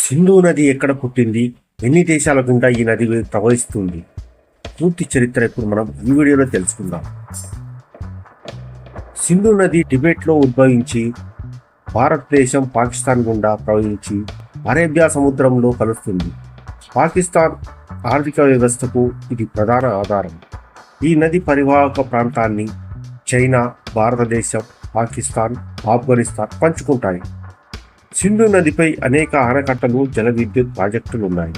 సింధు నది ఎక్కడ పుట్టింది? ఎన్ని దేశాల గుండా ఈ నది ప్రవహిస్తుంది? పూర్తి చరిత్ర ఇప్పుడు మనం ఈ వీడియోలో తెలుసుకుందాం. సింధు నది టిబెట్లో ఉద్భవించి భారతదేశం పాకిస్తాన్ గుండా ప్రవహించి అరేబియా సముద్రంలో కలుస్తుంది. పాకిస్తాన్ ఆర్థిక వ్యవస్థకు ఇది ప్రధాన ఆధారం. ఈ నది పరివాహక ప్రాంతాన్ని చైనా భారతదేశం పాకిస్తాన్ ఆఫ్ఘనిస్తాన్ పంచుకుంటాయి. సింధు నదిపై అనేక ఆనకట్టలు జల విద్యుత్ ప్రాజెక్టులు ఉన్నాయి.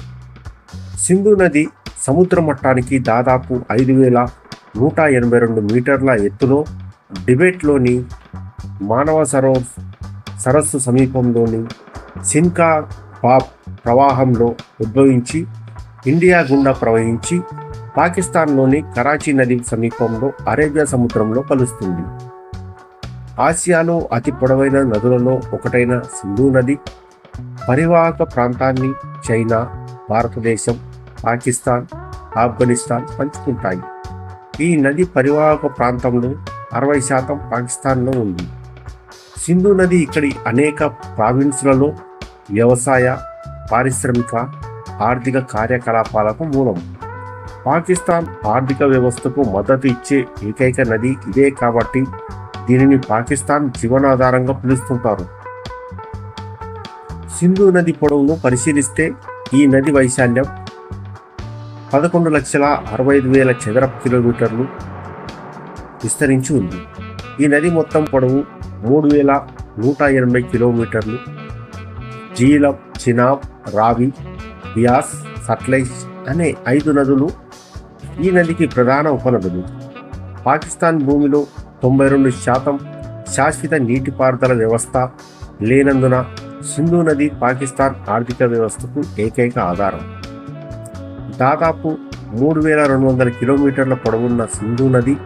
సింధు నది సముద్ర మట్టానికి దాదాపు ఐదు వేల నూట ఎనభై రెండు మీటర్ల ఎత్తులో డిబేట్లోని మానవ సరో సరస్సు సమీపంలోని సిన్కా పాప్ ప్రవాహంలో ఉద్భవించి ఇండియా గుండా ప్రవహించి పాకిస్తాన్లోని కరాచీ నది సమీపంలో అరేబియా సముద్రంలో కలుస్తుంది. ఆసియాలో అతి పొడవైన నదులలో ఒకటైన సింధు నది పరివాహక ప్రాంతాన్ని చైనా భారతదేశం పాకిస్తాన్ ఆఫ్ఘనిస్తాన్ పంచుకుంటాయి. ఈ నది పరివాహక ప్రాంతంలో అరవై శాతం పాకిస్తాన్లో ఉంది. సింధు నది ఇక్కడి అనేక ప్రావిన్స్లలో వ్యవసాయ పారిశ్రామిక ఆర్థిక కార్యకలాపాలకు మూలం. పాకిస్తాన్ ఆర్థిక వ్యవస్థకు మద్దతు ఇచ్చే ఏకైక నది ఇదే కాబట్టి దీనిని పాకిస్తాన్ జీవనాధారంగా పిలుస్తుంటారు. సింధు నది పొడవును పరిశీలిస్తే ఈ నది వైశాల్యం పదకొండు లక్షల అరవై ఐదు వేల చదరపు కిలోమీటర్లు విస్తరించి ఉంది. ఈ నది మొత్తం పొడవు మూడు వేల నూట ఎనభై కిలోమీటర్లు. జీలం చినాబ్ రావి బియాస్ సట్లైజ్ అనే ఐదు నదులు ఈ నదికి ప్రధాన ఉపనదులు. పాకిస్తాన్ భూమిలో తొంభై రెండు శాతం శాశ్వత నీటిపారుదల వ్యవస్థ లేనందున సింధు నది పాకిస్తాన్ ఆర్థిక వ్యవస్థకు ఏకైక ఆధారం. దాదాపు మూడు వేల రెండు వందల కిలోమీటర్ల పొడవున్న సింధు నది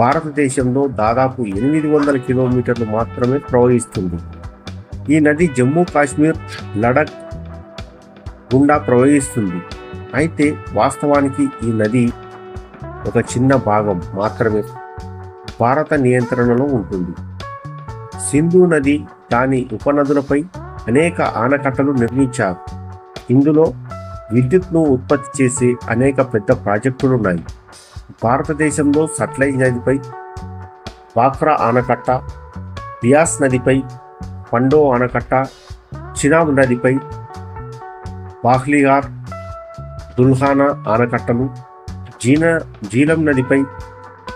భారతదేశంలో దాదాపు ఎనిమిది వందల కిలోమీటర్లు మాత్రమే ప్రవహిస్తుంది. ఈ నది జమ్మూ కాశ్మీర్ లడక్ గుండా ప్రవహిస్తుంది. అయితే వాస్తవానికి ఈ నది ఒక చిన్న భాగం మాత్రమే భారత నియంత్రణలో ఉంటుంది. సింధు నది దాని ఉపనదులపై అనేక ఆనకట్టలు నిర్మించారు. ఇందులో విద్యుత్ను ఉత్పత్తి చేసే అనేక పెద్ద ప్రాజెక్టులు ఉన్నాయి భారతదేశంలో సట్లైజ్ నదిపై వాక్రా ఆనకట్ట బియాస్ నదిపై పండో ఆనకట్ట చినాబ్ నదిపై బాహ్లిగార్ దుల్హానా ఆనకట్టలు జీన జీలం నదిపై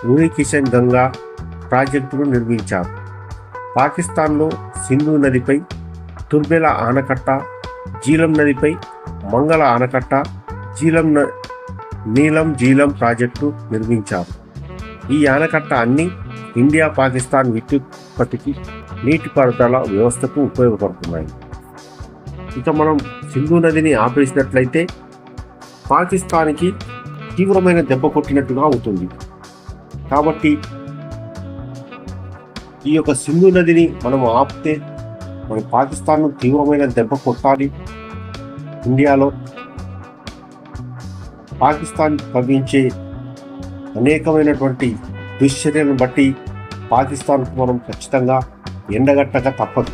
ఊరి కిషన్ గంగా ప్రాజెక్టును నిర్మించారు. పాకిస్తాన్లో సింధు నదిపై తుర్బెల ఆనకట్ట జీలం నదిపై మంగళ ఆనకట్ట జీలం న- నీలం జీలం ప్రాజెక్టు నిర్మించారు. ఈ ఆనకట్ట అన్ని ఇండియా పాకిస్తాన్ విద్యుత్పత్తికి నీటిపారుదల వ్యవస్థకు ఉపయోగపడుతున్నాయి. ఇక మనం సింధు నదిని ఆపేసినట్లయితే పాకిస్తాన్కి తీవ్రమైన దెబ్బ కొట్టినట్టుగా అవుతుంది. కాబట్టి ఈ యొక్క సింధు నదిని మనం ఆపితే మన పాకిస్తాన్ తీవ్రమైన దెబ్బ కొట్టాలి. ఇండియాలో పాకిస్తాన్ కలిగించే అనేకమైనటువంటి దుశ్చర్యలను బట్టి పాకిస్తాన్కు మనం ఖచ్చితంగా ఎండగట్టక తప్పదు.